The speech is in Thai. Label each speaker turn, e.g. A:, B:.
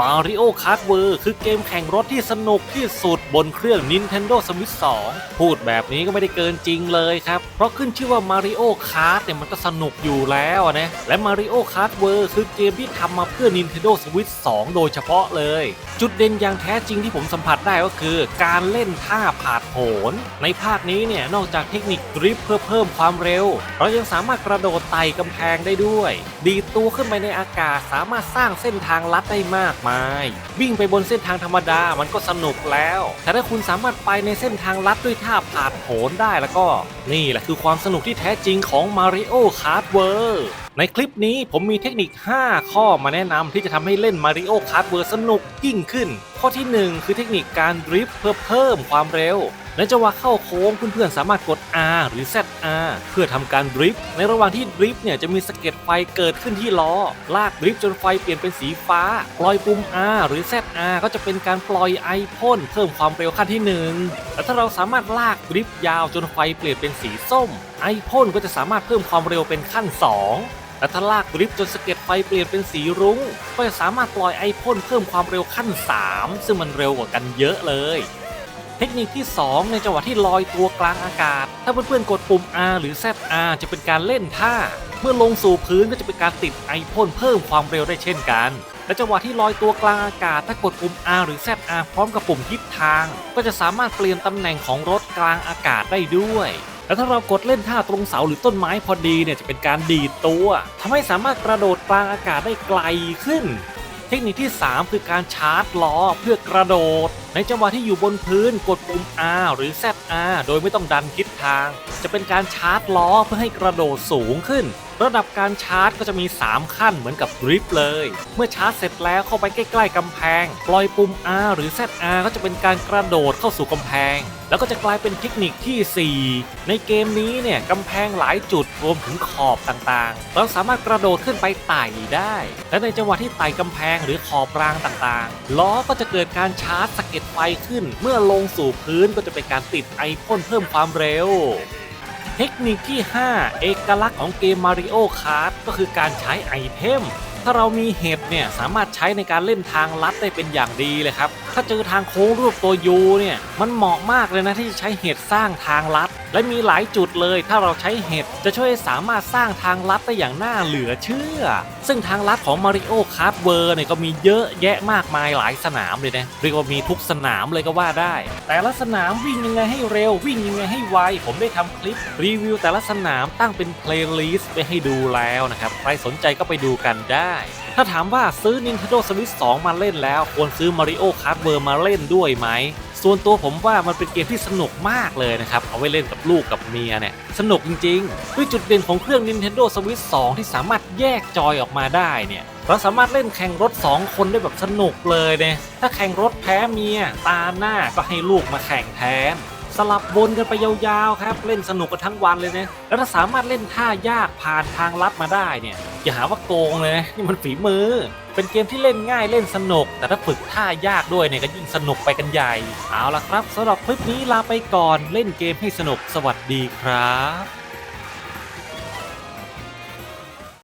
A: Mario Kart World คือเกมแข่งรถที่สนุกที่สุดบนเครื่อง Nintendo Switch 2 พูดแบบนี้ก็ไม่ได้เกินจริงเลยครับ เพราะขึ้นชื่อว่า Mario Kart เนี่ยมันก็สนุกอยู่แล้วนะ และ Mario Kart World คือเกมที่ทำมาเพื่อ Nintendo Switch 2 โดยเฉพาะเลย จุดเด่นอย่างแท้จริงที่ผมสัมผัสได้ก็คือ การเล่นท่าผาดโผน ในภาคนี้เนี่ยนอกจากเทคนิคดริฟต์เพื่อเพิ่มความเร็ว เรายังสามารถกระโดดไต่กำแพงได้ด้วย ดีตัวขึ้นไปในอากาศสามารถสร้างเส้นทางลัดได้มากมายวิ่งไปบนเส้นทางธรรมดามันก็สนุกแล้ว แต่ถ้าคุณสามารถไปในเส้นทางลัดด้วยท่าผาดโผนได้แล้วก็ นี่แหละคือความสนุกที่แท้จริงของ Mario Kart World ในคลิปนี้ผมมีเทคนิค 5 ข้อมาแนะนำที่จะทำให้เล่น Mario Kart World สนุกยิ่งขึ้น ข้อทีหนึ่1 คือเทคนิคการดริฟต์เพื่อเพิ่มความเร็วในจังหวะเข้าโค้งเพื่อนๆสามารถกด R หรือ ZR เพื่อทำการดริฟต์ในระหว่างที่ดริฟต์เนี่ยจะมีสะเก็ดไฟเกิดขึ้นที่ล้อ ลากดริฟต์จนไฟเปลี่ยนเป็นสีฟ้า ปล่อยปุ่ม R หรือ ZR ก็จะเป็นการปล่อยไอพ่นเพิ่มความเร็วขั้นที่1และถ้าเราสามารถลากดริฟต์ยาวจนไฟเปลี่ยนเป็นสีส้ม ไอพ่นก็จะสามารถเพิ่มความเร็วเป็นขั้น 2 และถ้าลากดริฟต์จนสเก็ดไฟเปลี่ยนเป็นสีรุ้ง ก็จะสามารถปล่อยไอพ่นเพิ่มความเร็วขั้น 3 ซึ่งมันเร็วกว่ากันเยอะเลย เทคนิคที่ 2 ในจังหวะที่ลอยตัวกลางอากาศ ถ้าเพื่อนๆกดปุ่ม R หรือ ZR จะเป็นการเล่นท่า เมื่อลงสู่พื้นก็จะเป็นการติดไอพ่นเพิ่มความเร็วได้เช่นกันและจังหวะที่ลอยตัวกลางอากาศถ้ากดปุ่ม R หรือ ZR พร้อมกับปุ่มทิศทาง ก็จะสามารถเปลี่ยนตำแหน่งของรถกลางอากาศได้ด้วย แล้วถ้าเรากดเล่นท่าตรงเสาหรือต้นไม้พอดีเนี่ยจะเป็นการดีดตัวทำให้สามารถกระโดดกลางอากาศได้ไกลขึ้น เทคนิคที่ 3 คือการชาร์จล้อเพื่อกระโดด ในจังหวะที่อยู่บนพื้นกดปุ่ม R หรือ ZR โดยไม่ต้องดันคิด ทาง จะเป็นการชาร์จล้อเพื่อให้กระโดดสูงขึ้น ระดับการชาร์จก็จะมี 3 ขั้นเหมือนกับดริฟต์เลย เมื่อชาร์จเสร็จแล้วเข้าไปใกล้ๆกำแพง ปล่อยปุ่ม R หรือ ZR ก็จะเป็นการกระโดดเข้าสู่กำแพง แล้วก็จะกลายเป็นเทคนิคที่ 4 ในเกมนี้เนี่ยกำแพงหลายจุดรวมถึงขอบต่างๆ เราสามารถกระโดดขึ้นไปไต่ได้ และในจังหวะที่ไต่กำแพงหรือขอบรางต่างๆ ล้อก็จะเกิดการชาร์จสะเก็ดไฟขึ้น เมื่อลงสู่พื้นก็จะเป็นการติดไอพ่นเพิ่มความเร็วเทคนิคที่ 5 เอกลักษณ์ของเกม Mario Kart ก็คือการใช้ไอเทม ถ้าเรามีเห็บเนี่ยสามารถใช้ในการเล่นทางลัดได้เป็นอย่างดีเลยครับถ้าเจอทางโค้งรูปตัวยูเนี่ย มันเหมาะมากเลยนะที่จะใช้เห็ดสร้างทางลัด และมีหลายจุดเลย ถ้าเราใช้เห็ดจะช่วยให้สามารถสร้างทางลัดได้อย่างน่าเหลือเชื่อ ซึ่งทางลัดของ Mario Kart World เนี่ยก็มีเยอะแยะมากมายหลายสนามเลยนะเรียกว่ามีทุกสนามเลยก็ว่าได้ แต่ละสนามวิ่งยังไงให้เร็ววิ่งยังไงให้ไวผมได้ทำคลิปรีวิวแต่ละสนามตั้งเป็นเพลย์ลิสต์ไปให้ดูแล้วนะครับใครสนใจก็ไปดูกันได้ ถ้าถามว่าซื้อ Nintendo Switch 2 มาเล่นแล้ว ควรซื้อ Mario Kart เวอร์มาเล่นด้วยไหมส่วนตัวผมว่ามันเป็นเกมที่สนุกมากเลยนะครับ เอาไว้เล่นกับลูกกับเมียเนี่ย สนุกจริงๆ ด้วยจุดเด่นของเครื่อง Nintendo Switch 2 ที่สามารถแยกจอยออกมาได้เนี่ย เราสามารถเล่นแข่งรถ 2 คนได้แบบสนุกเลยเนี่ย ถ้าแข่งรถแพ้เมีย ตาหน้าก็ให้ลูกมาแข่งแทน สลับวนกันไปยาวๆครับ เล่นสนุกกันทั้งวันเลยนะแล้วถ้าสามารถเล่นท่ายากผ่านทางลัดมาได้เนี่ยอย่าหาว่าโกงเลยนะนี่มันฝีมือ เป็นเกมที่เล่นง่ายเล่นสนุก แต่ถ้าฝึกท่ายากด้วยเนี่ยก็ยิ่งสนุกไปกันใหญ่ เอาละครับสำหรับคลิปนี้ลาไปก่อนเล่นเกมให้สนุกสวัสดีครับ